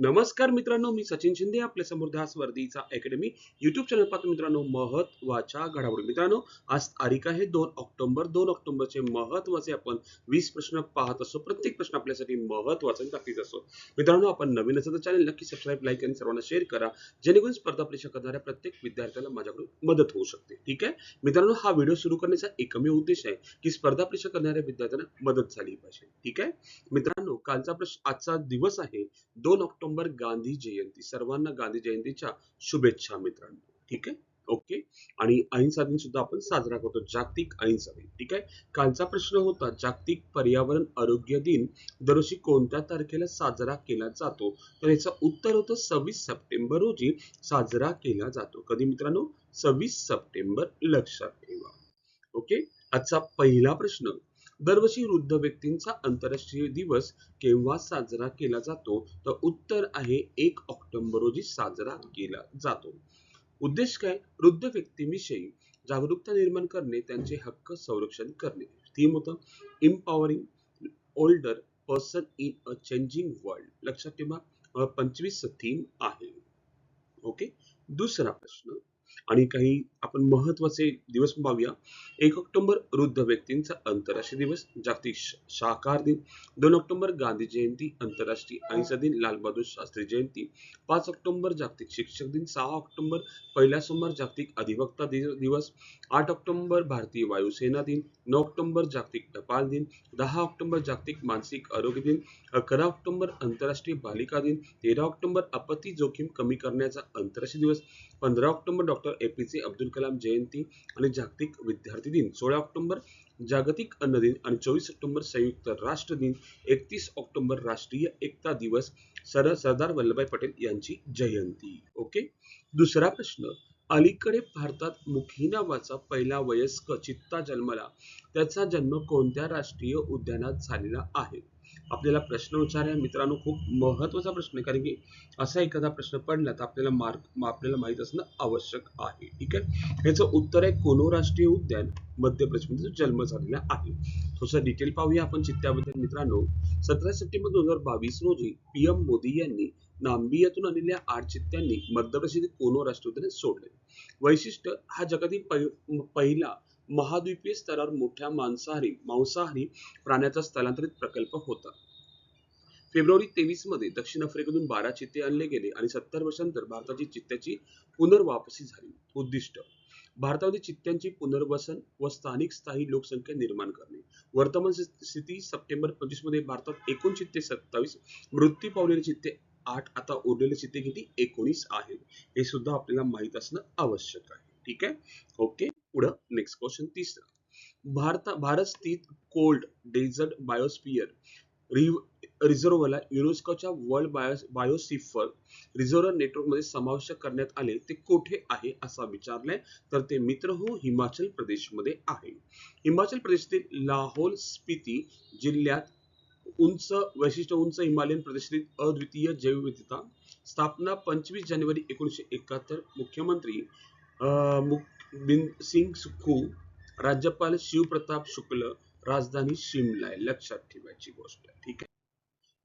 नमस्कार मित्रांनो मी सचिन शिंदे आपल्यासमोर ध्यास वर्दीचा अकॅडमी युट्यूब चॅनल पाहतो मित्रांनो महत्त्वाच्या घडामोडी. मित्रांनो आज तारीख आहे दोन ऑक्टोबर. दोन ऑक्टोबरचे महत्त्वाचे आपण वीस प्रश्न पाहत असतो. प्रत्येक प्रश्न आपल्यासाठी महत्त्वाचा आणि नक्कीच असतो. मित्रांनो आपण नवीन असेल तर चॅनल नक्की सबस्क्राईब लाईक आणि सर्वांना शेअर करा. जेणेकरून स्पर्धा परीक्षा करणाऱ्या प्रत्येक विद्यार्थ्याला माझ्याकडून मदत होऊ शकते. ठीक आहे? मित्रांनो हा व्हिडिओ सुरू करण्याचा एकमेव उद्देश आहे की स्पर्धा परीक्षा करणाऱ्या विद्यार्थ्यांना मदत झाली पाहिजे. ठीक आहे? मित्रांनो कालचा प्रश्न आजचा दिवस आहे दोन ऑक्टोबर ऑक्टोबर गांधी जयंती सर्वांना गांधी जयंतीच्या शुभेच्छा मित्रांनो. ठीक आहे? ओके? आणि अहिंसा दिन सुद्धा आपण साजरा करतो. जागतिक अहिंसा दिन ठीक आहे? कालचा प्रश्न होता जागतिक पर्यावरण आरोग्य दिन दरवर्षी कोणत्या तारखेला साजरा केला जातो? तर याचं उत्तर होतं सव्वीस सप्टेंबर रोजी साजरा केला जातो. कधी मित्रांनो? सव्वीस सप्टेंबर लक्षात ठेवा. ओके? आजचा पहिला प्रश्न. दरवर्षी वृद्ध व्यक्तींचा आंतरराष्ट्रीय दिवस केव्हा साजरा केला जातो? तर उत्तर आहे एक ऑक्टोबर रोजी साजरा केला जातो. उद्देश काय? वृद्ध व्यक्तींविषयी जागरूकता निर्माण करणे त्यांचे हक्क संरक्षण करणे. थीम होतं empowering older person in a changing world लक्षात ठेवा पंचवीस थीम आहे. ओके दुसरा प्रश्न. आणि काही आपण महत्त्वाचे दिवस पाहूया. एक ऑक्टोबर वृद्ध व्यक्तींचा आंतरराष्ट्रीय दिवस जागतिक शाकाहार दिन. दोन ऑक्टोबर गांधी जयंती आंतरराष्ट्रीय अहिंसा दिन लालबहादूर शास्त्री जयंती. पाच ऑक्टोबर जागतिक शिक्षक दिन. सहा ऑक्टोबर पहिला सोमवार जागतिक अधिवक्ता दिवस. आठ ऑक्टोबर भारतीय वायुसेना दिन. नऊ ऑक्टोबर जागतिक टपाल दिन. दहा ऑक्टोबर जागतिक मानसिक आरोग्य दिन. अकरा ऑक्टोबर आंतरराष्ट्रीय बालिका दिन. तेरा ऑक्टोबर आपत्ती जोखीम कमी करण्याचा आंतरराष्ट्रीय दिवस. पंधरा ऑक्टोबर डॉक्टर ए पी जे अब्दुल अब्दुल कलाम जयंती आणि जागतिक विद्यार्थी दिन. सोळा ऑक्टोबर जागतिक अन्न दिन आणि चोवीस सप्टेंबर संयुक्त राष्ट्र दिन. एकतीस ऑक्टोबर राष्ट्रीय एकता दिवस. सर सरदार वल्लभभाई पटेल यांची जयंती. ओके दुसरा प्रश्न. अलीकडे भारतात मुखी नावाचा पहिला वयस्क चित्ता जन्मला त्याचा जन्म कोणत्या राष्ट्रीय उद्यानात झालेला आहे? आपल्याला प्रश्न विचारा मित्रांनो खूप महत्त्वाचा प्रश्न आहे. कारण की असा एखादा प्रश्न पडला तर आपल्याला मार्क आपल्याला माहीत असणं आवश्यक आहे. ठीक आहे? ह्याचं उत्तर आहे कोनो राष्ट्रीय उद्यान मध्य प्रदेशमध्ये जन्म झालेला आहे. थोडंसं डिटेल पाहूया आपण चित्त्याबद्दल मित्रांनो. सतरा सप्टेंबर दोन हजार बावीस रोजी पीएम मोदी यांनी नांबियातून आलेल्या आठ चित्त्यांनी मध्य प्रदेशातील कोनो राष्ट्रीय उद्यान सोडले. वैशिष्ट्य हा जगातील पहिला महाद्वीपीय स्तरावर मोठ्या मांसाहारी मांसाहारी प्राण्याचा स्थलांतरित प्रकल्प होता. फेब्रुवारी तेवीसमध्ये दक्षिण आफ्रिकेतून बारा चित्ते आणले गेले आणि सत्तर वर्षांनंतर भारताची चित्त्याची पुनर्वापसी झाली. उद्दिष्ट भारतामध्ये चित्त्यांची पुनर्वसन व स्थानिक स्थायी लोकसंख्या निर्माण करणे. वर्तमान स्थिती सप्टेंबर पंचवीसमध्ये भारतात एकूण चित्ते सत्तावीस मृत्यू पावलेले चित्ते आठ आता उरलेले चित्ते किती? एकोणीस आहेत हे सुद्धा आपल्याला माहीत असणं आवश्यक आहे. ठीक आहे? ओके पुढं नेक्स्ट क्वेश्चन तिसरा. भारत भारत स्थित कोल्ड डेझर्ट बायोस्फियर रिझर्वला युनेस्कोच्या वर्ल्ड बायो बायोसिफर रिझर्व्ह नेटवर्कमध्ये समाविष्ट करण्यात आले. ते कोठे आहे असा विचारलाय. तर ते मित्र हो हिमाचल प्रदेशमध्ये आहे. हिमाचल प्रदेशातील लाहोल स्पिती जिल्ह्यात उंच वैशिष्ट्य उंच हिमालयन प्रदेशातील अद्वितीय जैवविविधता स्थापना पंचवीस जानेवारी एकोणीसशे एकाहत्तर. मुख्यमंत्री सिंग सुखू राज्यपाल शिवप्रताप शुक्ल राजधानी शिमला आहे. लक्षात ठेवायची गोष्ट. ठीक आहे?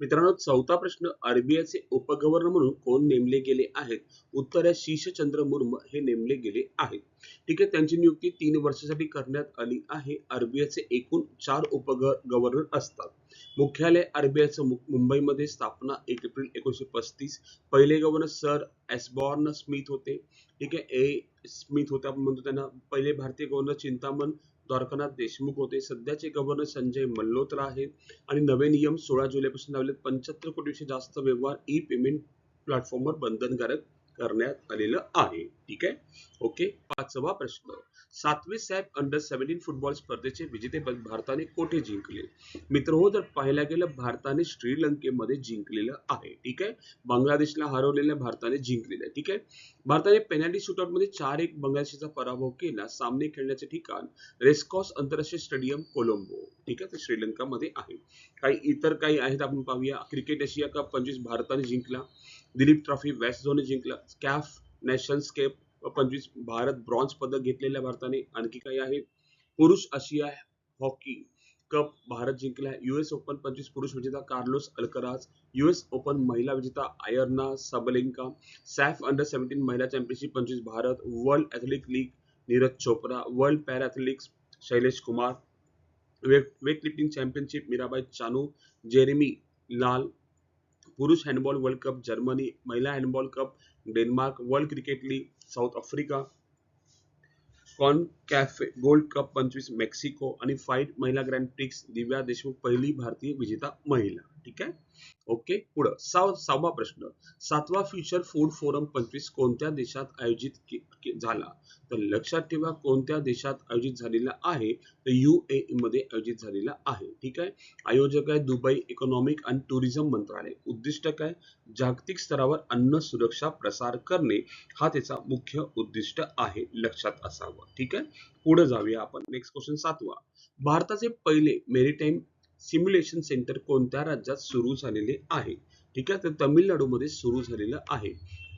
मित्रांनो चौथा प्रश्न आरबीआयचे उपगव्हर्नर म्हणून कोण नेमले गेले आहेत? उत्तर आहे शीशचंद्र मुर्म हे नेमले गेले आहेत. ठीक आहे त्यांची नियुक्ती तीन वर्षासाठी करण्यात आली आहे. आरबीआयचे एकूण चार उपगव्हर्नर असतात. मुख्यालय आरबीआयचं मुंबईमध्ये स्थापना एक एप्रिल एकोणीशे पस्तीस. पहिले गव्हर्नर सर एसबॉर्न स्मिथ होते. ठीक आहे ए स्मिथ होते आपण म्हणतो त्यांना. पहिले भारतीय गव्हर्नर चिंतामण द्वारकानाथ देशमुख होते. सध्याचे गव्हर्नर संजय मल्होत्रा आहेत. आणि नवे नियम सोळा जुलैपासून लावले पंच्याहत्तर कोटीपेक्षा जास्त व्यवहार ई पेमेंट प्लॅटफॉर्मवर बंधनकारक करण्यात आलेलं आहे. ठीक आहे? ओके पाचवा प्रश्न. सातवी सॅप अंडर सेव्हन्टीन फुटबॉल स्पर्धेचे विजेतेपद भारताने कोठे जिंकले? मित्र हो जर पाहायला गेलं भारताने श्रीलंकेमध्ये जिंकलेलं आहे. ठीक आहे? बांगलादेशला हरवलेल्या भारताने जिंकलेलं आहे. ठीक आहे? भारताने पेनल्टी शूटआउटमध्ये चार एक बांगलादेशचा पराभव केला. सामने खेळण्याचे ठिकाण रेस्कॉस आंतरराष्ट्रीय स्टेडियम कोलंबो. ठीक आहे? ते श्रीलंकामध्ये आहे. काही इतर काही आहेत आपण पाहूया. क्रिकेट एशिया कप पंचवीस भारताने जिंकला. दिलीप ट्रॉफी वेस्ट झोनने जिंकला. कॅफ नॅशन्स केप पंचवीस भारत ब्रॉन्झ पदक घेतलेल्या भारताने आणखी काही आहे. पुरुष आशिया हॉकी कप भारत जिंकला. युएस ओपन पंचवीस पुरुष विजेता कार्लोस अल्कराज युएस ओपन महिला विजेता Aryna Sabalenka SAFF under seventeen महिला चॅम्पियनशिप पंचवीस Bharat world athletic league Neeraj Chopra world para athletics Shailesh Kumar weight weightlifting championship Mirabai Chanu Jeremy Lal पुरुष handball world cup Germany महिला handball cup Denmark, world cricket league, South Africa CONCACAF gold cup, पंचवीस, Mexico, आणि fight महिला grand prix, Divya Deshmukh, पहिली भारतीय विजेता महिला। ठीक आहे? ओके पुढं. सहा सहावा प्रश्न. सातवा फ्युचर फूड फोरम पंचवीस कोणत्या देशात आयोजित झाला? तर लक्षात ठेवा कोणत्या देशात आयोजित झालेला आहे? तर ए मध्ये आयोजित झालेला आहे. ठीक आहे? आयोजक आहे दुबई इकॉनॉमिक अँड टुरिझम मंत्रालय. उद्दिष्ट काय? जागतिक स्तरावर अन्न सुरक्षा प्रसार करणे. हा त्याचा मुख्य उद्दिष्ट आहे. लक्षात असावं. ठीक आहे? पुढे जाऊया आपण. नेक्स्ट क्वेश्चन सातवा. भारताचे पहिले मेरीटाईम सिम्युलेशन सेंटर कोणत्या राज्यात सुरू झालेले आहे? ठीक आहे तर तमिळनाडूमध्ये सुरू झालेलं आहे.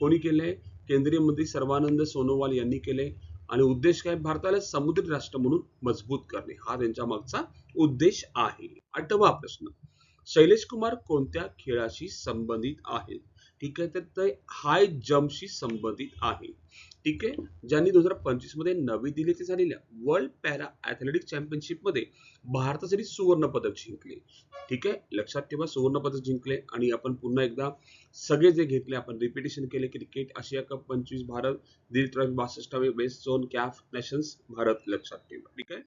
कोणी केलंय? केंद्रीय मंत्री सर्वानंद सोनोवाल यांनी केले आणि उद्देश काय? भारताला समुद्री राष्ट्र म्हणून मजबूत करणे. हा त्यांच्या मागचा उद्देश आहे. आठवा प्रश्न. शैलेश कुमार कोणत्या खेळाशी संबंधित आहेत? ठीक आहे तर ते हाय जम्पशी संबंधित आहे. ठीक आहे? ज्यांनी दोन हजार पंचवीसमध्ये नवी दिल्ली येथे झालेल्या वर्ल्ड पॅरा ॲथलेटिक चॅम्पियनशिपमध्ये भारतासाठी सुवर्ण पदक जिंकले. ठीक आहे? लक्षात ठेवा सुवर्ण पदक जिंकले आणि आपण पुन्हा एकदा सगळे जे घेतले आपण रिपिटेशन केले क्रिकेट आशिया कप पंचवीस भारत दिल trophy बासष्टावे west zone CAFA nations Bharat लक्षात ठेवा. ठीक आहे?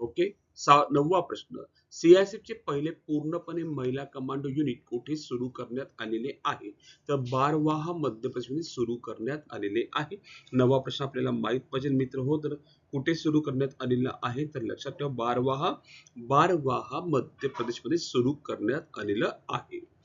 ओके? सा नववा प्रश्न. CISF चे पहिले पूर्णपणे महिला कमांडो युनिट कुठे सुरू करण्यात आलेले आहे? तर बारवाहा मध्य प्रदेशमध्ये सुरू करण्यात आलेले आहे. नवा प्रश्न आपल्याला माहीत पाहिजे मित्र हो तर कुठे सुरू करण्यात आलेला आहे? तर लक्षात ठेवा बारवाहा बारवाहा मध्य प्रदेशमध्ये सुरू करण्यात आलेलं आहे.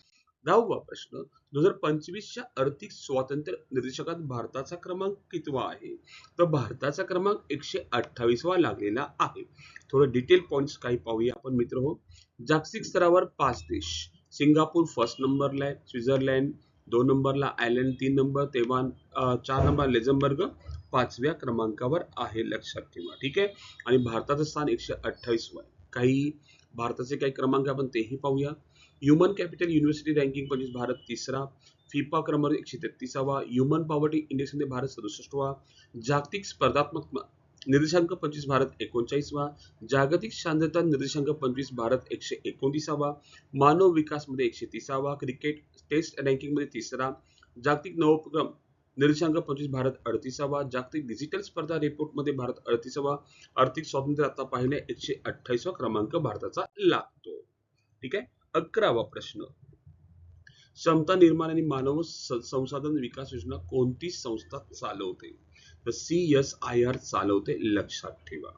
दहावा प्रश्न. दोन हजार पंचवीसच्या आर्थिक स्वातंत्र्य निर्देशकात भारताचा क्रमांक कितवा आहे? तर भारताचा क्रमांक एकशे अठ्ठावीसवा लागलेला आहे. थोडं डिटेल पॉइंट्स काही पाहूया आपण मित्र हो. जागतिक स्तरावर पाच देश. सिंगापूर फर्स्ट नंबरला आहे स्वित्झर्लंड दोन नंबरला आयर्लंड तीन नंबर तेव्हा चार नंबर लेझमबर्ग पाचव्या क्रमांकावर आहे लक्षात ठेवा. ठीक आहे? आणि भारताचं स्थान एकशे अठ्ठावीसवं आहे. काही भारताचे काही क्रमांक आपण तेही पाहूया. ह्युमन कॅपिटल युनिव्हर्सिटी रँकिंग पंचवीस भारत तिसरा फिफा क्रमांक एकशे तेहतीसावा ह्युमन पॉवर्टी इंडेक्समध्ये भारत सदुसष्टवा जागतिक स्पर्धात्मक निर्देशांक पंचवीस भारत एकोणचाळीसवा जागतिक शांतता निर्देशांक पंचवीस भारत एकशे एकोणतीसावा मानव विकासमध्ये एकशे तीसावा क्रिकेट टेस्ट रँकिंगमध्ये तिसरा जागतिक नवोपक्रम निर्देशांक पंचवीस भारत अडतीसावा जागतिक डिजिटल स्पर्धा रिपोर्टमध्ये भारत अडतीसावा आर्थिक स्वातंत्र्य आता पाहिले एकशे अठ्ठावीसवा क्रमांक भारताचा लागतो. ठीक आहे? अकरावा प्रश्न. क्षमता निर्माण आणि मानव संसाधन विकास योजना कोणती संस्था चालवते? तर सी एस आय आर चालवते लक्षात ठेवा.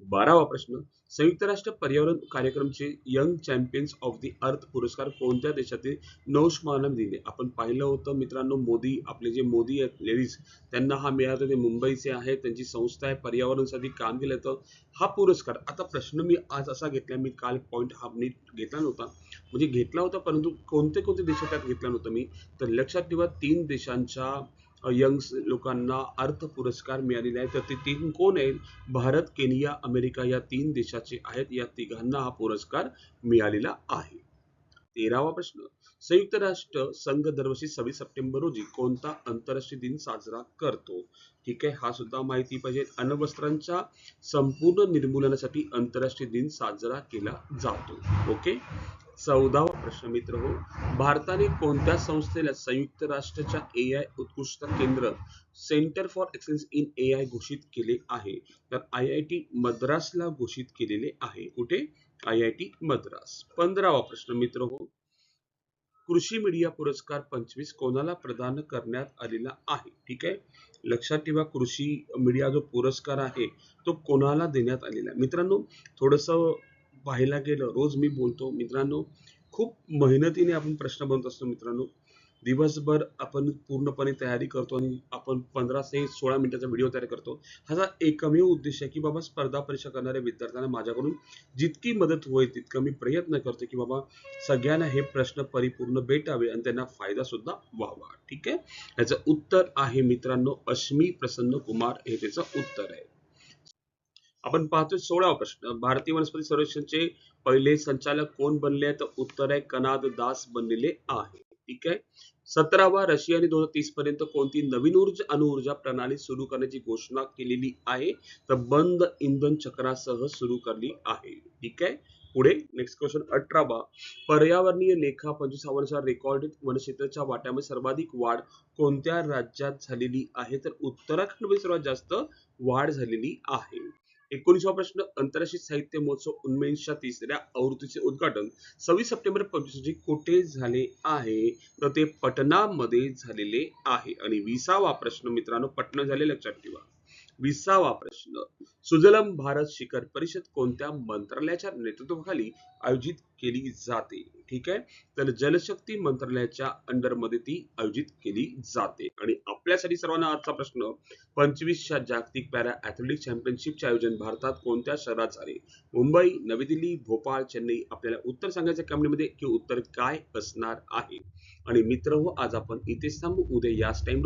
बारावा प्रश्न संयुक्त राष्ट्र पर्यावरण कार्यक्रमचे young champions of the earth पुरस्कार कोणत्या देशातील नौशमाना दिले? आपण पाहिलं होतं मित्रांनो मोदी आपले जे मोदी आहेत लेडीज त्यांना हा मिळाला ते मुंबईचे आहे त्यांची संस्था आहे पर्यावरणासाठी काम केलं तर हा पुरस्कार आता प्रश्न मी आज असा घेतला मी काल पॉईंट हा नीट घेतला नव्हता म्हणजे घेतला होता परंतु कोणते कोणते देश त्यात घेतला नव्हता मी? तर लक्षात ठेवा तीन देशांच्या यंग लोकांना अर्थ पुरस्कार मिळालेले आहेत तर ते तीन कोण आहेत? भारत केनिया अमेरिका या तीन देशाचे आहेत. या तिघांना हा पुरस्कार मिळालेला आहे. तेरावा प्रश्न. संयुक्त राष्ट्र संघ दरवर्षी सव्वीस सप्टेंबर रोजी कोणता आंतरराष्ट्रीय दिन साजरा करतो? ठीक आहे हा सुद्धा माहिती पाहिजे. अण्वस्त्रांच्या संपूर्ण निर्मूलनासाठी आंतरराष्ट्रीय दिन साजरा केला जातो. ओके? चौदावा प्रश्न मित्र हो. भारताने कोणत्या संस्थेला संयुक्त राष्ट्राच्या ए आय उत्कृष्ट केंद्र centre for excellence in A I घोषित केले आहे? तर आय आय टी मद्रासला घोषित केलेले आहे. कुठे? I I T Madras. पंधरावा प्रश्न मित्र हो. कृषी मीडिया पुरस्कार पंचवीस कोणाला प्रदान करण्यात आलेला आहे? ठीक आहे? लक्षात ठेवा कृषी मीडिया जो पुरस्कार आहे तो कोणाला देण्यात आलेला आहे? मित्रांनो थोडस पाहायला गेलं रोज मी बोलतो. मित्रांनो खूप मेहनतीने आपण प्रश्न बनवत असतो मित्रांनो. दिवसभर आपण पूर्णपणे तयारी करतो आणि आपण पंधरा ते सोळा मिनिटाचा व्हिडिओ तयार करतो. ह्याचा एकमेव उद्देश आहे की बाबा स्पर्धा परीक्षा करणाऱ्या विद्यार्थ्यांना माझ्याकडून जितकी मदत होईल तितका मी प्रयत्न करतो की बाबा सगळ्यांना हे प्रश्न परिपूर्ण भेटावे आणि त्यांना फायदा सुद्धा व्हावा. ठीक आहे? याचं उत्तर आहे मित्रांनो अश्मी प्रसन्न कुमार. हे त्याचं उत्तर आहे. आपण पाहतोय सोळावा प्रश्न. भारतीय वनस्पती सर्वेक्षणचे पहिले संचालक कोण बनले तर उत्तर आहे कनाद दास बनलेले आहे. ठीक आहे? सतरावा रशियाने दोन हजार तीस पर्यंत कोणती नवीन ऊर्जा अणुऊर्जा प्रणाली सुरू करण्याची घोषणा केलेली आहे? तर बंद इंधन चक्रासह सुरू करली आहे. ठीक आहे? पुढे नेक्स्ट क्वेश्चन अठरावा. पर्यावरणीय लेखा पंचवीसावरच्या रेकॉर्डेड वनक्षेत्राच्या वाट्यामध्ये सर्वाधिक वाढ कोणत्या राज्यात झालेली आहे? तर उत्तराखंडमध्ये सर्वात जास्त वाढ झालेली आहे. एकोणीसवा प्रश्न आंतरराष्ट्रीय साहित्य महोत्सव उन्मेषच्या तिसऱ्या आवृत्तीचे उद्घाटन सव्वीस सप्टेंबर पंचवीस रोजी कुठे झाले आहे? तर ते पटनामध्ये झालेले आहे. आणि विसावा प्रश्न मित्रांनो पटना झाले लक्षात ठेवा. विसावा प्रश्न. सुजलम भारत शिखर परिषद कोणत्या मंत्रालयाच्या नेतृत्वाखाली आयोजित केली जाते? ठीक आहे? तर जलशक्ती मंत्रालयाच्या अंडरमध्ये ती आयोजित केली जाते. आणि आपल्यासाठी सर्वांना आजचा प्रश्न पंचवीसच्या जागतिक पॅरा ऍथलेटिक चॅम्पियनशिपचे आयोजन भारतात कोणत्या शहरात झाले? मुंबई नवी दिल्ली भोपाळ चेन्नई आपल्याला उत्तर सांगायचं कमेंटमध्ये की उत्तर काय असणार आहे? आणि मित्र हो आज आपण इथेच थांबू. उद्या याच टाइम